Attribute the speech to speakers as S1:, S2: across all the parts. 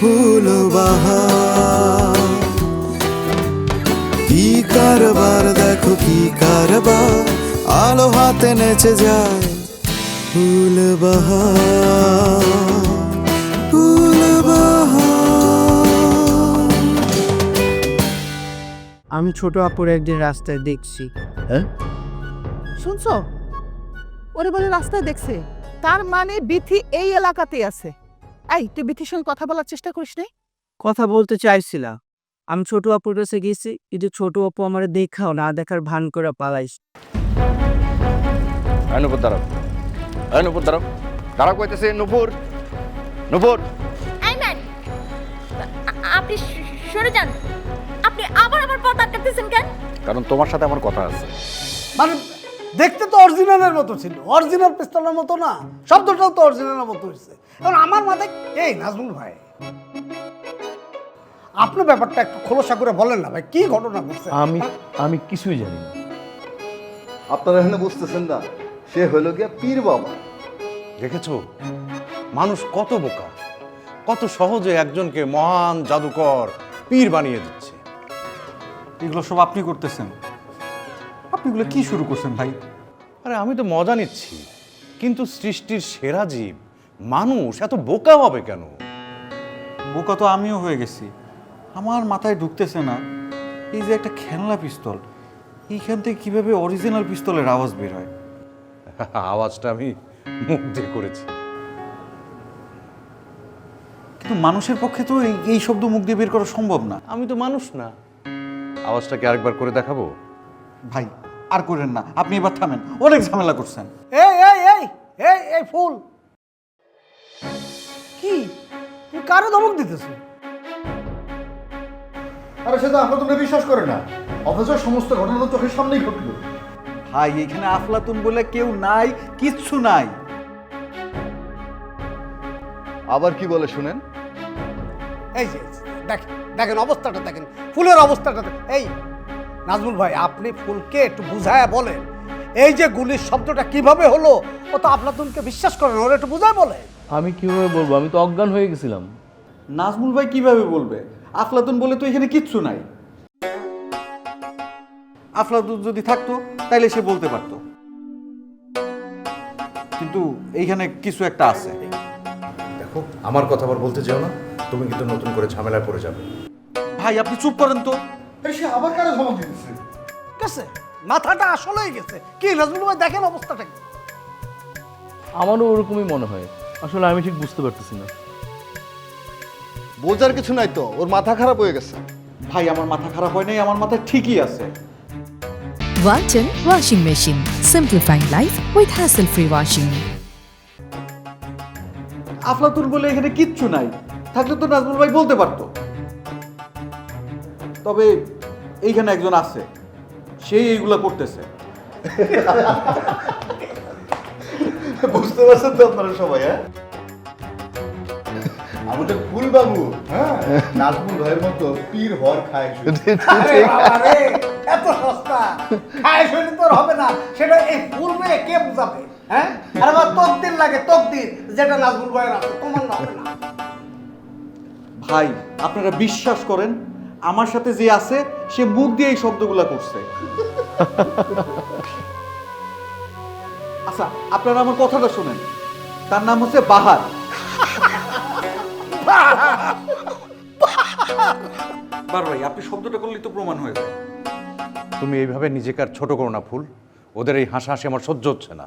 S1: ফুল বাহার কি কারবার দেখো কি কারবার। আলো হাতে নেচে যায় ফুল বাহার ফুল
S2: আমি ছোট আপুর একদিন রাস্তায় দেখছি।
S3: শুনছো? ওরে বলে রাস্তায় দেখছে। তার মানে বিথি এই এলাকাতেই আছে। এই তুই বিথির সঙ্গে কথা বলার চেষ্টা করিস নাই?
S2: কথা বলতে চাইছিলাম আমি ছোট আপুর কাছে গেছি কিন্তু ছোট আপু আমার দেখাও না দেখার ভান করে পালাইস।
S4: এই নুপুর দাঁড়াও। এই নুপুর দাঁড়াও। দাঁড়াও কইতেছে নুপুর। নুপুর।
S5: আইম্যান আপনি সরে যান। আপনি আবার আমার পথ আটকাতেছেন কেন?
S4: কারণ তোমার সাথে আমার কথা আছে।
S6: মানে দেখতে তো অরিজিনালের মতো ছিল। অরিজিনাল পিস্তলের মতো না। শব্দটাও তো অরিজিনালের মতো হয়েছে। এখন আমার মাথায় এই নাজমুল ভাই আপনি ব্যাপারটা একটু খোলসা করে বলেন না ভাই কি ঘটনা ঘটছে?
S7: আমি আমি কিছুই জানি না।
S8: আপনারা এখানে বুঝতেছেন না। সে হলো গিয়া পীর বাবা।
S9: দেখেছ? মানুষ কত বোকা কত সহজে একজনকে মহান জাদুকর পীর বানিয়ে দিচ্ছে।
S7: এগুলো সব আপনি করতেছেন। আপনি এগুলো কি শুরু করছেন ভাই?
S9: আরে আমি তো মজা নিচ্ছি। কিন্তু সৃষ্টির সেরা জীব মানুষ এত বোকা হবে কেন?
S7: বোকা তো আমিও হয়ে গেছি। আমার মাথায় ঢুকতেছে না। এই যে একটা খেলনা পিস্তল এইখান থেকে কীভাবে অরিজিনাল পিস্তলের আওয়াজ বের হয়?
S9: আওয়াজটা আমি মুখ দিয়ে করেছি।
S7: কিন্তু মানুষের পক্ষে তো এই- এই শব্দ মুখ দিয়ে বের করা সম্ভব না।
S9: আমি তো মানুষ না। আওয়াজটাকে আরেকবার করে দেখাবো?
S7: ভাই আর করেন না। আপনি এবার থামেন। অনেক ঝামেলা করছেন।
S6: এই এই এই এই এই ফুল। কি? তুমি কারে ধমক দিতেছো?
S8: আরে সে তো আপনার তোমরা বিশ্বাস করে না। অথচ সমস্ত ঘটনা তো চোখের সামনেই ঘটলো।
S7: ভাই এখানে আফলাতুন বলে কেউ নাই কিচ্ছু নাই।
S8: আবার কি বলে শুনেন?
S6: এই যে দেখেন দেখেন অবস্থাটা দেখেন। ফুলের অবস্থাটা দেখেন। এই নাজমুল ভাই আপনি ফুলকে একটু বুঝায় বলেন। এই যে গুলির শব্দটা কীভাবে হলো ও তো আপনাতুনকে বিশ্বাস করেন ওরা একটু বুঝায় বলে।
S10: আমি কীভাবে বলব? আমি তো অজ্ঞান হয়ে গেছিলাম।
S7: নাজমুল ভাই কীভাবে বলবে? আফলাতুন বলে তো এখানে কিচ্ছু নাই। আফলাতুন যদি থাকতো তাইলে সে বলতে পারতো। কিন্তু এইখানে কিছু একটা আছে।
S9: দেখো আমার কথা আবার বলতে চাও না তুমি কিন্তু নতুন করে ঝামেলায় পড়ে যাবে।
S7: ভাই আপনি চুপ করেন তো।
S8: সে আবার কারে ধমক দিতেছে?
S6: গেছে। মাথাটা আসলেই গেছে। কি নাজমুল ভাই দেখেন অবস্থাটা কি?
S10: আমারও ওরকমই মনে হয়। আসলে আমি ঠিক বুঝতে পারতেছি না।
S8: বোঝার কিছু নাই তো। ওর মাথা খারাপ হয়ে গেছে।
S7: ভাই আমার মাথা খারাপ হয় নাই আমার মাথা ঠিকই আছে।
S11: Walton Washing Machine. Simplifying life with hassle-free washing.
S7: আফলাতুন বলে এখানে কিচ্ছু নাই। থাকলে তো নাজমুল ভাই বলতে পারতো। তবে এইখানে একজন আছে সেই এইগুলা করতেছে।
S8: বুঝতে পারছেন তো আপনারা সবাই হ্যাঁ? আমাদের হ্যাঁ? নাজমুল ভাইয়ের মতো পীর হর খায় শুধু।
S6: আরে বাবা রে, এত সস্তা। খায় শৈলী তোর হবে না সেটা এই ফুল মেয়ে কে বুঝাবে হ্যাঁ? আর তকদির লাগে তকদির যেটা নাজমুল ভাইয়ের আছে তোমার না হবে না।
S7: ভাই আপনারা বিশ্বাস করেন আমার সাথে যে আছে সে মুখ দিয়ে এই শব্দগুলা করছে। আচ্ছা আপনারা আমার কথাটা শুনেন। তার নাম হচ্ছে বাহার। বার ভাই আপনি শব্দটা করলেই তো প্রমাণ হয়ে যায়।
S9: তুমি এইভাবে নিজেকে আর ছোট করো না ফুল। ওদের এই হাসাহাসি আমার সহ্য হচ্ছে না।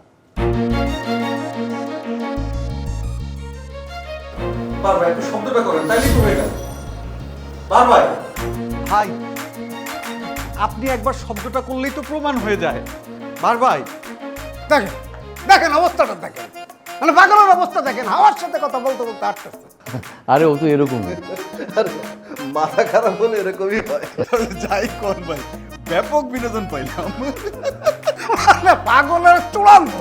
S7: বার ভাই আপনি শব্দটা করেন তাইলেই তো হয়ে গেল। বার ভাই ভাই আপনি একবার শব্দটা করলেই তো প্রমাণ হয়ে যায়। বার ভাই
S6: দেখেন দেখেন অবস্থাটা দেখেন। মানে পাগলের অবস্থা দেখেন হাওয়ার সাথে কথা বলতে বলতে আটকাচ্ছে
S10: আরে ও তো এরকমই
S8: আর মাথা খারাপ হলে এরকমই হয়। যাই কর ভাই ব্যাপক বিনোদন পাইলাম।
S6: মানে পাগলের চূড়ান্ত।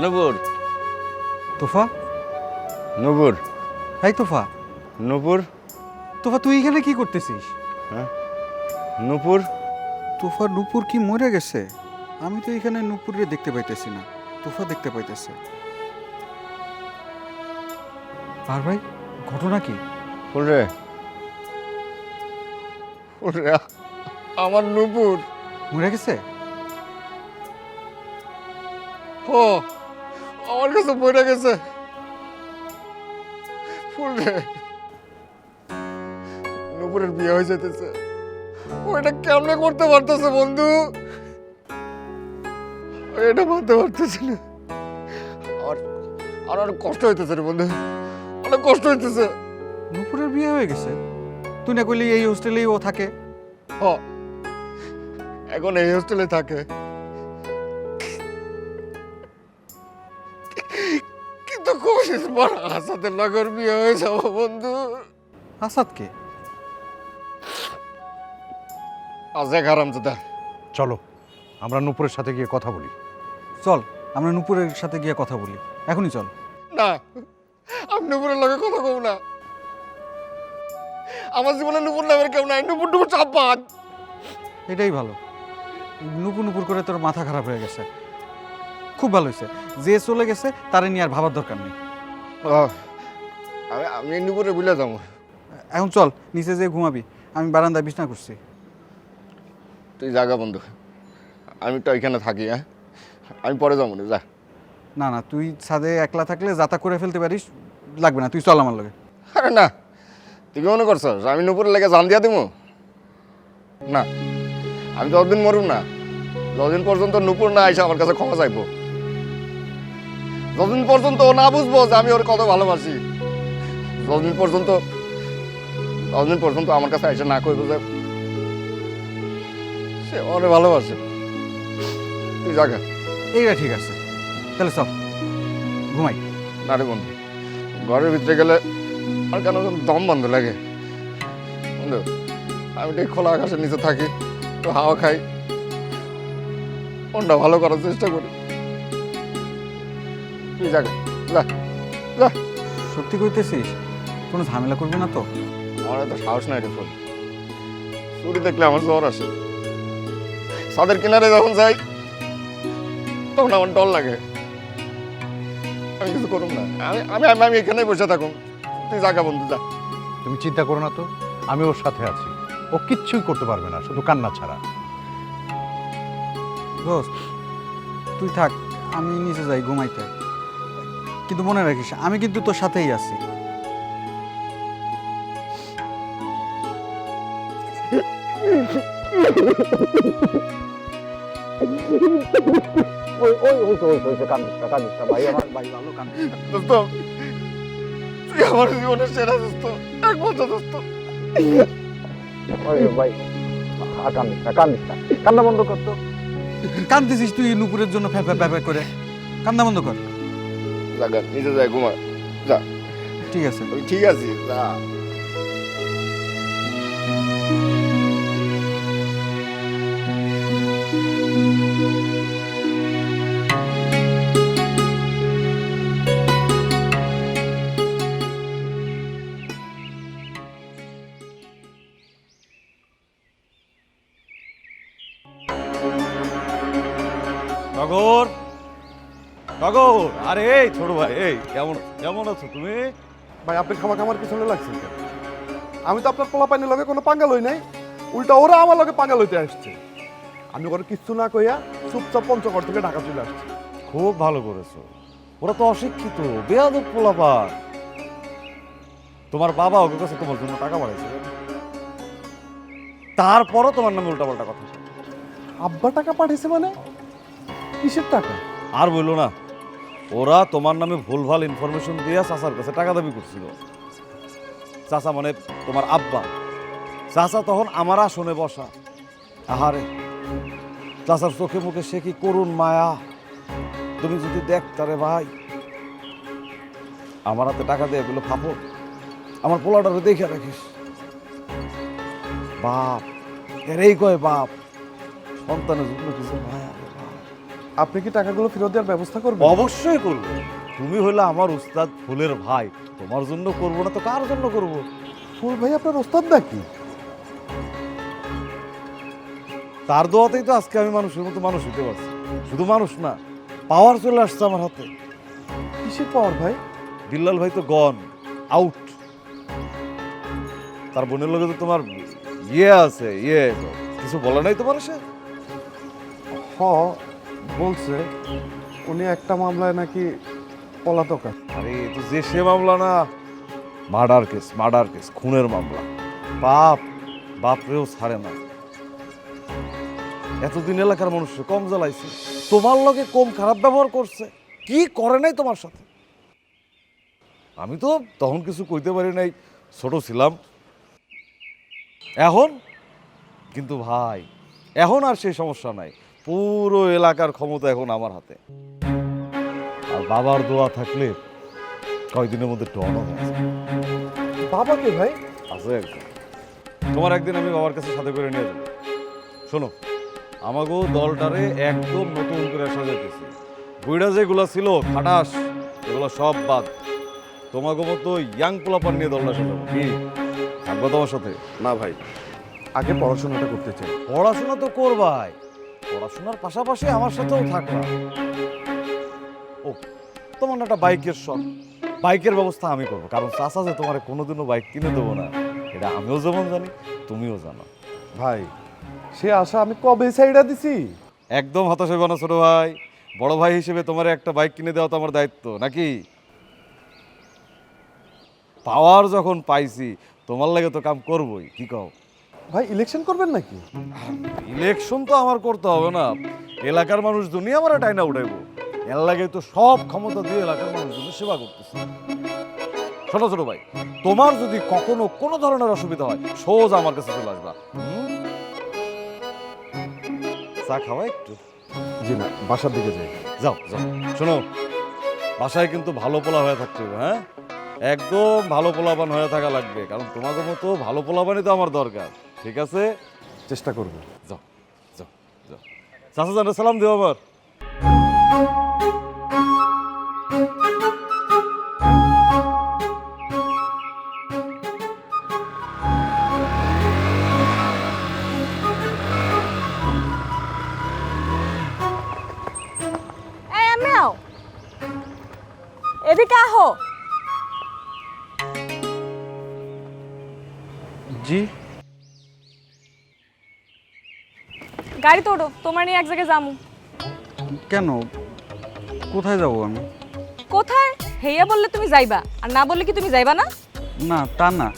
S4: এ নুপুর।
S7: তোফা?
S4: নুপুর।
S7: হাই তোফা।
S4: নুপুর।
S7: তোফা তুই এখানে কি করতেছিস? হ্যাঁ?
S4: নুপুর।
S7: তোফা নুপুর কি মরে গেছে? আমি তো এখানে নুপুরে দেখতে পাইতেছি না। তোফা দেখতে পাইতেছে। আর ভাই ঘটনা কি?
S4: ফুলরে। ফুলরে আমার নুপুর।
S7: মরে গেছে?
S4: ও আমার কাছে পড়ে গেছে। ফুলরে নুপুরের বিয়ে হয়ে যেতেছে ওইটা কেমনে করতে পারতেছে বন্ধু? এটা মানতে পারতেছে না। আর আর অনেক কষ্ট হইতেছে রে বন্ধু। অনেক কষ্ট হইতেছে।
S7: নুপুরের বিয়ে হয়ে গেছে? তুই না কইলি এই হোস্টেলেই ও থাকে?
S4: হ। এখন এই হোস্টেলে থাকে। আসাদের লগর বিয়ে হয়ে যাব বন্ধু।
S7: আসাদকে?
S4: আজ এক হারামজাদা
S9: চলো আমরা নুপুরের সাথে গিয়ে কথা বলি।
S7: চল আমরা নুপুরের সাথে গিয়ে কথা বলি। এখনই চল।
S4: না আমি নুপুরের লগে কথা কব না। আমার জীবনে নুপুর নামের কেউ নাই নুপুর টুপুর চাপাত
S7: এটাই ভালো। নুপুর নুপুর করে তোর মাথা খারাপ হয়ে গেছে। খুব ভালো হয়েছে। যে চলে গেছে তারে নিয়ে আর ভাবার দরকার নেই।
S4: আমি আমি নুপুরে বুঝলে যাব।
S7: এখন চল নিচে যেয়ে ঘুমাবি। আমি বারান্দায় বিছনা করছি।
S4: তুই জাগা বন্ধু। আমি তো এখানে থাকি হ্যাঁ? আমি পরে যাব না যা।
S7: না না তুই ছাদে একলা থাকলে যাতা করে ফেলতে পারিস লাগবে না তুই চল আমার লগে।
S4: আরে না তুই মনে করছস আমি নুপুরের লেগে জান দিয়া দিব না আমি যতদিন মরুম না। যতদিন পর্যন্ত নুপুর না আইসা আমার কাছে ক্ষমা চাইব। যতদিন পর্যন্ত ও না বুঝব যে আমি ওর কত ভালোবাসি যতদিন পর্যন্ত ততদিন পর্যন্ত আমার কাছে আইসা না করব যে সে ওরে ভালোবাসে। তুই জাগা
S7: এইটা ঠিক আছে। তাহলে চল ঘুমাই।
S4: না রে বন্ধু ঘরের ভিতরে গেলে আর কেন দম বন্ধ লাগে। বন্ধু আমি ঠিক খোলা আকাশের নিচে থাকি তো হাওয়া খাই। মনটা ভালো করার চেষ্টা করি। তুই যা যা
S7: সত্যি কইতেছিস? কোনো ঝামেলা করবি না তো?
S4: আমার এত সাহস নাই রে ফোন চুরি দেখলে আমার জ্বর আসে। সাদের কিনারে যখন যাই তখন আমার ডর লাগে। আমি কিছু করুম না। আমি আমি আমি- আমি এখানেই বসে থাকুম। তুই জাগা বন্ধু যা।
S9: তুমি চিন্তা করো না তো। আমি ওর সাথে আছি। ও কিচ্ছুই করতে পারবে না শুধু কান্না ছাড়া।
S7: দোস্ত তুই থাক। আমি নিচে যাই ঘুমাইতে। কিন্তু মনে রাখিস আমি কিন্তু তোর সাথেই আছি।
S4: দোস্ত তুই আমার জীবনের সেরা দোস্ত একমাত্র দোস্ত।
S6: কান্না বন্ধ করতো
S12: কান্দিছিস তুই নুপুরের জন্য ফ্যাপা ফ্যাপা করে। কান্দা বন্ধ কর।
S4: জাগা নিজে যায় ঘুমা যা।
S12: ঠিক আছে।
S4: ঠিক আছি যা।
S12: টগর আরে এই ছোট ভাই এই কেমন কেমন আছো তুমি?
S13: ভাই আপনি খামা খামার পিছনে লাগছেন কেন? আমি তো আপনার পোলা পানির লগে কোনো পাঙ্গা লই নাই। উল্টা ওরা আমার লগে পাঙ্গা লইতে আসছে। আমি ওরা কিচ্ছু না কইয়া চুপচাপ পঞ্চগড় থেকে ঢাকা চলে আসছি।
S12: খুব ভালো করেছ। ওরা তো অশিক্ষিত বেয়াদব পোলাপান তোমার বাবা ওকে কাছে তোমার জন্য টাকা বাড়াইছে তারপরও তোমার নামে উল্টাপাল্টা কথা।
S13: আব্বা টাকা পাঠিয়েছে মানে? কিসের টাকা?
S12: আর বলল না ওরা তোমার নামে ভুলভাল ইনফরমেশন দিয়ে চাচার কাছে টাকা দাবি করছিল। চাচা মানে তোমার আব্বা। চাচা তখন আমার আসনে বসা। আহারে, চাচার চোখে মুখে সে কি করুণ মায়া। তুমি যদি দেখতারে ভাই, আমার হাতে টাকা দিয়ে এগুলো ফাপড় আমার পোলাটারে দেখে রাখিস। বাপ এরেই কয় বাপ? সন্তানের জন্য কিছু বাপ।
S13: আপনি কি টাকাগুলো ফেরত দেওয়ার ব্যবস্থা করবেন?
S12: অবশ্যই করব। তুমি হলে আমার উস্তাদ ফুলের ভাই। তোমার জন্য করব না তো কার জন্য করব?
S13: ফুল ভাই আপনার ওস্তাদ নাকি
S12: তার দোয়াতেই তো আজকে আমি মানুষের মতো মানুষ হতে পারছি। শুধু মানুষ না পাওয়ার চলে আসছে আমার হাতে।
S13: কিসের পাওয়ার ভাই?
S12: বিল্লাল ভাই তো গন আউট তার বোনের লগে তো তোমার ইয়ে আছে ইয়ে কিছু বলে নাই তোমার সে?
S13: হ বলছে, উনি একটা মামলায় নাকি পলাতক।
S12: আরে তো যে সে মামলা না। মার্ডার কেস মার্ডার কেস, খুনের মামলা। বাপ বাপরেও ছাড়ে না। এতদিন এলাকার মানুষ কম জ্বালাইছে। তোমার লগে কম খারাপ ব্যবহার করছে। কি করে নাই তোমার সাথে? আমি তো তখন কিছু কইতে পারি নাই, ছোট ছিলাম। এখন? কিন্তু ভাই, এখন আর সেই সমস্যা নাই। পুরো এলাকার ক্ষমতা এখন আমার হাতে। আর বাবার দোয়া থাকলে কয়েকদিনের মধ্যে টনও হয়েছে
S13: বাবাকে ভাই?
S12: আছে একদম তোমার একদিন আমি বাবার কাছে সাথে করে নিয়ে যাব। শোনো আমাকেও দলটারে একদম নতুন করে সাজাইতেছি। বইটা যেগুলো ছিল খাটাস এগুলো সব বাদ। তোমাকে মতো ইয়াং পোলাপান নিয়ে দলটা সাজাবো। কি? থাকব তোমার সাথে?
S13: না ভাই আগে পড়াশোনাটা করতে চাই।
S12: পড়াশোনা তো করবাই। পড়াশোনার পাশাপাশি আমার সাথেও থাকবা। ও তোমার একটা বাইকের শখ। বাইকের ব্যবস্থা আমি করব কারণ চাষা যে তোমার কোনোদিনও বাইক কিনে দেবো না এটা আমিও যেমন জানি তুমিও জানো।
S13: ভাই সে আশা আমি কবে সাইডা দিছি?
S12: একদম হতাশ হইব না ছোট ভাই। বড় ভাই হিসেবে তোমার একটা বাইক কিনে দেওয়া তো আমার দায়িত্ব নাকি? পাওয়ার যখন পাইছি তোমার লাগে তো কাম করবই কি কও?
S13: ভাই ইলেকশন করবেন নাকি?
S12: ইলেকশন তো আমার করতে হবে না। এলাকার মানুষ দুনিয়া আমার টাইনা উঠাইবো। এর লাগে তো সব ক্ষমতা দিয়ে এলাকার মানুষজনের সেবা করতেছে। ছোট ছোট ভাই তোমার যদি কখনো কোনো ধরনের অসুবিধা হয় সোজা আমার কাছে চলে আসবা? চা খাওয়া একটু?
S13: জি না বাসার দিকে যাই।
S12: যাও যাও। শোনো বাসায় কিন্তু ভালো পোলা হয়ে থাকতে হবে হ্যাঁ? একদম ভালো পোলাপান হয়ে থাকা লাগবে কারণ তোমাদের মতো ভালো পোলাপানই তো আমার দরকার। ঠিক আছে?
S13: চেষ্টা করব।
S12: যাও যাও যাও। চাচা জানা সালাম দেও আমার
S14: গাড়ি তোড়ো তোমার নিয়ে এক জায়গায় যামু।
S12: কেন? কোথায় যাব আমি?
S14: কোথায়? হেয়া বললে তুমি যাইবা আর না বললে কি তুমি যাইবা না?
S12: না তা না।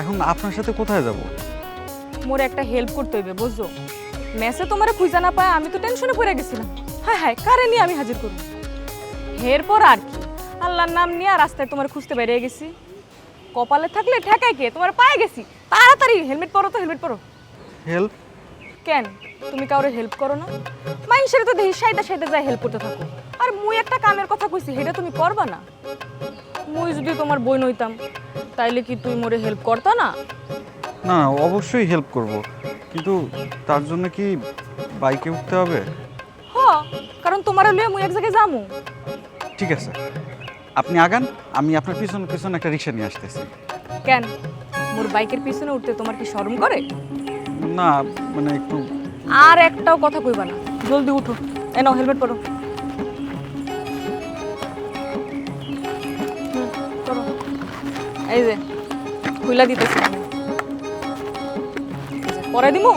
S12: এখন আপনার সাথে কোথায় যাব?
S14: মোর একটা হেল্প করতে হইবে বুঝছ? মেসে তোমারে খুঁজা না পায় আমি তো টেনশনে পড়ে গেছিলাম। হায় হায় কারে নিয়ে আমি হাজির করব? এরপর আর কি। আল্লাহর নাম নিয়ে আর রাস্তায় তোমার খুঁজতে বেরিয়ে গেছি। কপালে থাকলে ঠেকায় কে? তোমার পায়ে গেছি। তাড়াতাড়ি হেলমেট পরো তো হেলমেট পরো।
S12: হেল্প?
S14: কেন? তুমি কাউরে হেল্প করো না? মানুষের তো দেখি সাইডে সাইডে যায় হেল্প করতে থাকো। আর মুই একটা কামের কথা কইছি সেটা তুমি করবা না? মুই যদি তোমার বই নইতাম তাইলে কি তুই মোরে হেল্প করতা না?
S7: না অবশ্যই হেল্প করব। কিন্তু তার জন্য কি বাইকে উঠতে হবে?
S14: হ কারণ তোমারে লয়ে মুই এক জায়গায় যামু।
S7: ঠিক আছে। আপনি আগান আমি আপনার পিছন পিছন একটা রিক্সা নিয়ে আসতেছি।
S14: কেন? মোর বাইকের পিছনে উঠতে তোমার কি শরম করে?
S7: না মানে একটু
S14: আর একটাও কথা কইবা না। জলদি উঠো এ নাও হেলমেট পরো। এই যে, খুইলা দিতেছি। পরে দিমু?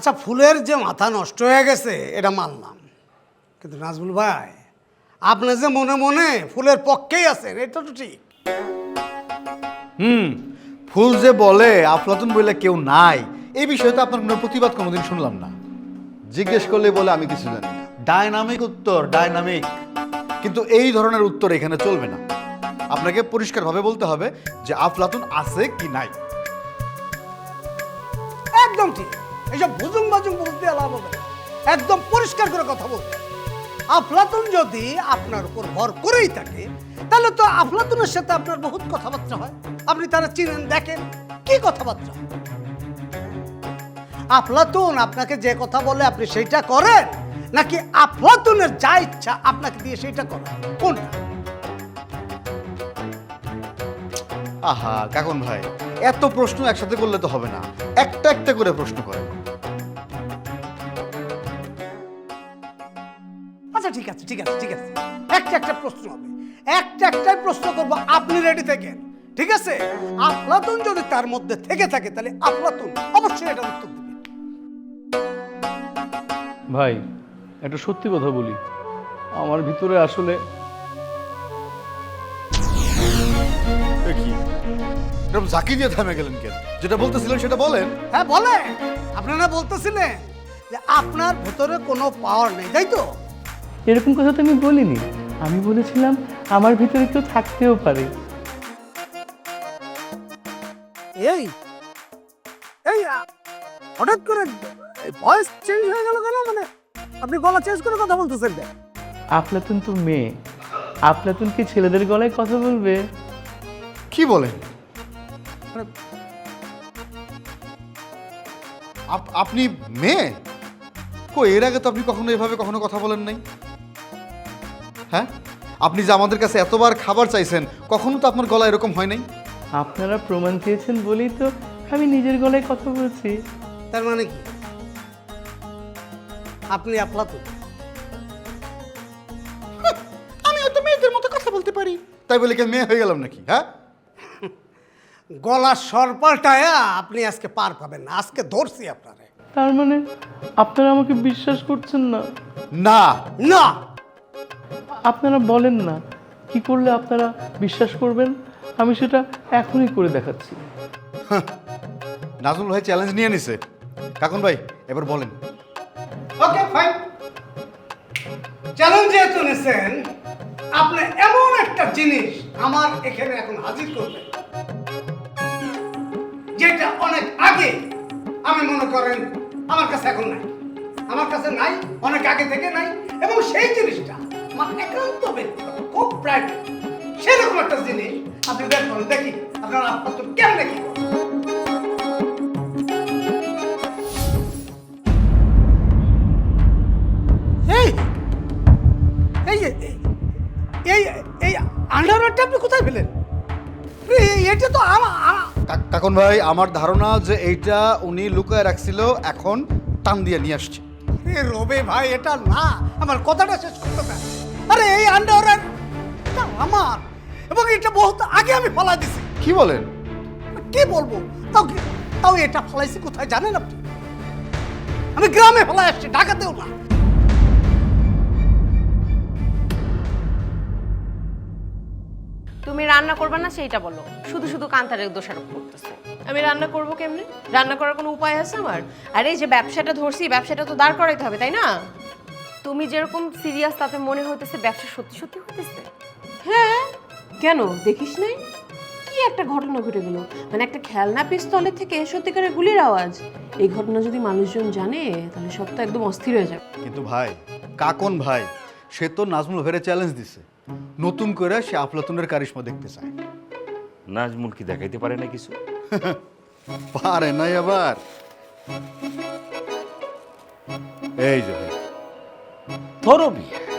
S6: আচ্ছা ফুলের যে মাথা নষ্ট হয়ে গেছে এটা মানলাম। কিন্তু নাজমুল ভাই আপনি যে মনে মনে ফুলের পক্ষেই আছেন এটা তো ঠিক।
S8: হুম ফুল যে বলে আফলাতুন বলে কেউ নাই এই বিষয়ে তো আপনার কোনো প্রতিবাদ কোনোদিন শুনলাম না।
S4: জিজ্ঞেস করলে বলে আমি কিছু জানি না।
S8: ডায়নামিক উত্তর ডায়নামিক কিন্তু এই ধরনের উত্তর এখানে চলবে না। আপনাকে পরিষ্কারভাবে বলতে হবে যে আফলাতুন আছে কি নাই।
S6: একদম ঠিক। এইসব ভুজুং বাজুং বলতে লাভ হবে একদম পরিষ্কার করে কথা বলতে। আফলাতুন যদি আপনার উপর ভর করেই থাকে, তাহলে তো আফলাতুনের সাথে আপনার বহুত কথাবার্তা হয়। আপনি তারা চিনেন, দেখেন, কি কথাবার্তা? আফলাতুন আপনাকে যে কথা বলে আপনি সেইটা করেন, নাকি আফলাতুনের যা ইচ্ছা আপনাকে দিয়ে সেইটা করেন? কোনটা?
S8: আহা, কাকন ভাই, এত প্রশ্ন একসাথে করলে তো হবে না। একটা একটা করে প্রশ্ন করেন।
S6: ঠিক আছে ঠিক আছে। একটা একটা প্রশ্ন হবে। একটা একটাই প্রশ্ন করব আপনি রেডি থাকেন? ঠিক আছে? আফলাতুন যদি তার মধ্যে থেকে থাকে তাহলে আফলাতুন অবশ্যই এটার উত্তর দিবে
S10: ভাই একটা সত্যি কথা বলি। আমার ভিতরে আসলে
S8: কি? এরকম ঝাঁকি দিয়ে থামে গেলেন কেন? যেটা বলতেছিলেন সেটা বলেন।
S6: হ্যাঁ বলে আপনারা বলতেছিলেন যে আপনার ভেতরে কোনো পাওয়ার নেই তাই তো?
S10: এরকম কথা তো আমি বলিনি। আমি বলেছিলাম আমার ভিতরে কেউ থাকতেও পারে।
S6: এই এই হঠাৎ করে ভয়েস চেঞ্জ হয়ে গেল কেন? মানে আপনি গলা চেঞ্জ করে কথা বলতেছেন কেন?
S10: আফলাতুন তো মেয়ে। আফলাতুন কি ছেলেদের গলায় কথা বলবে?
S8: কি বলেন আপ- আপনি মেয়ে? কো এর আগে তো আপনি কখনো এভাবে কখনো কথা বলেন নাই? হ্যাঁ? আপনি যে আমাদের কাছে এতবার খাবার চাইছেন কখনো তো আপনার গলা এরকম হয় নাই?
S10: আপনারা প্রমাণ চেয়েছেন বলেই তো আমি নিজের গলায় কথা বলছি।
S6: তার মানে কি? আপনি আফলাতুন
S8: আমি হয়তো মেয়েদের মতো কথা বলতে পারি। তাই বলে কি মেয়ে হয়ে গেলাম নাকি হ্যাঁ?
S6: গলার স্বর পাল্টায়া আপনি আজকে পার পাবেন না আজকে ধরছি আপনারে।
S10: তার মানে আপনারা আমাকে বিশ্বাস করছেন না?
S8: না।
S6: না!
S10: আপনারা বলেন না। কি করলে আপনারা বিশ্বাস করবেন? আমি সেটা এখনই করে দেখাচ্ছি।
S8: নাজমুল ভাই চ্যালেঞ্জ নিয়ে নিছে। কাকুন ভাই এবার বলেন।
S6: ওকে ফাইন চ্যালেঞ্জ যেহেতু নিছেন আপনি এমন একটা জিনিস আমার এখানে এখন হাজির করবেন। যেটা অনেক আগে আমি মনে করেন আমার কাছে এখন নাই। আমার কাছে নাই অনেক আগে থেকে নাই এবং সেই জিনিসটা আমার একান্ত ব্যক্তিগত খুব প্রাইভেট সেরকম একটা জিনিস আপনি বের করেন দেখি আপনার আপনার কেমন দেখি। এই এই আন্ডারওয়্যারটা আপনি কোথায় পেলেন? এই- এটা তো আমার
S8: ভাই আমার ধারণা যে এইটা উনি লুকায় রাখছিল এখন টান দিয়ে নিয়ে আসছে।
S6: রবে ভাই এটা না আমার কথাটা শেষ করতে আরে এই আন্ডারওয়্যার আমার। এবং এটা বহুত আগে আমি ফলা দিছি।
S8: কি বলেন?
S6: কি বলব? তাও তাও এটা ফলাইছি কোথায় জানেন আপনি? আমি গ্রামে ফেলা আসছি ঢাকাতেও না।
S5: তুমি রান্না করবে না সেইটা বলো। শুধু শুধু কান্তারের দোষারোপ করতেছো। আমি রান্না করব কেমনে? রান্না করার কোনো উপায় আছে আমার? আরে এই যে ব্যবসাটা ধরছি ব্যবসাটা তো দাঁড় করাইতে হবে তাই না? তুমি যেরকম সিরিয়াস তাতে মনে হইতেছে ব্যবসা সত্যি সত্যি হইতেছে? হ্যাঁ। কেন? দেখিস নাই? কি একটা ঘটনা ঘটে গেল? মানে একটা খেলনা পিস্তলের থেকে সত্যিকারের গুলির আওয়াজ। এই ঘটনা যদি মানুষজন জানে তাহলে সব তো একদম অস্থির হয়ে যাবে।
S8: কিন্তু ভাই কাকন ভাই সে তো নাজমুল ভেরে চ্যালেঞ্জ দিছে। নতুন করে সে আফলাতুনের কারিশমা দেখতে চায়।
S15: নাজমুল কি দেখাইতে পারে না কিছু?
S8: পারে নাই আবার। এই যে ভাই
S15: ধরো বিয়া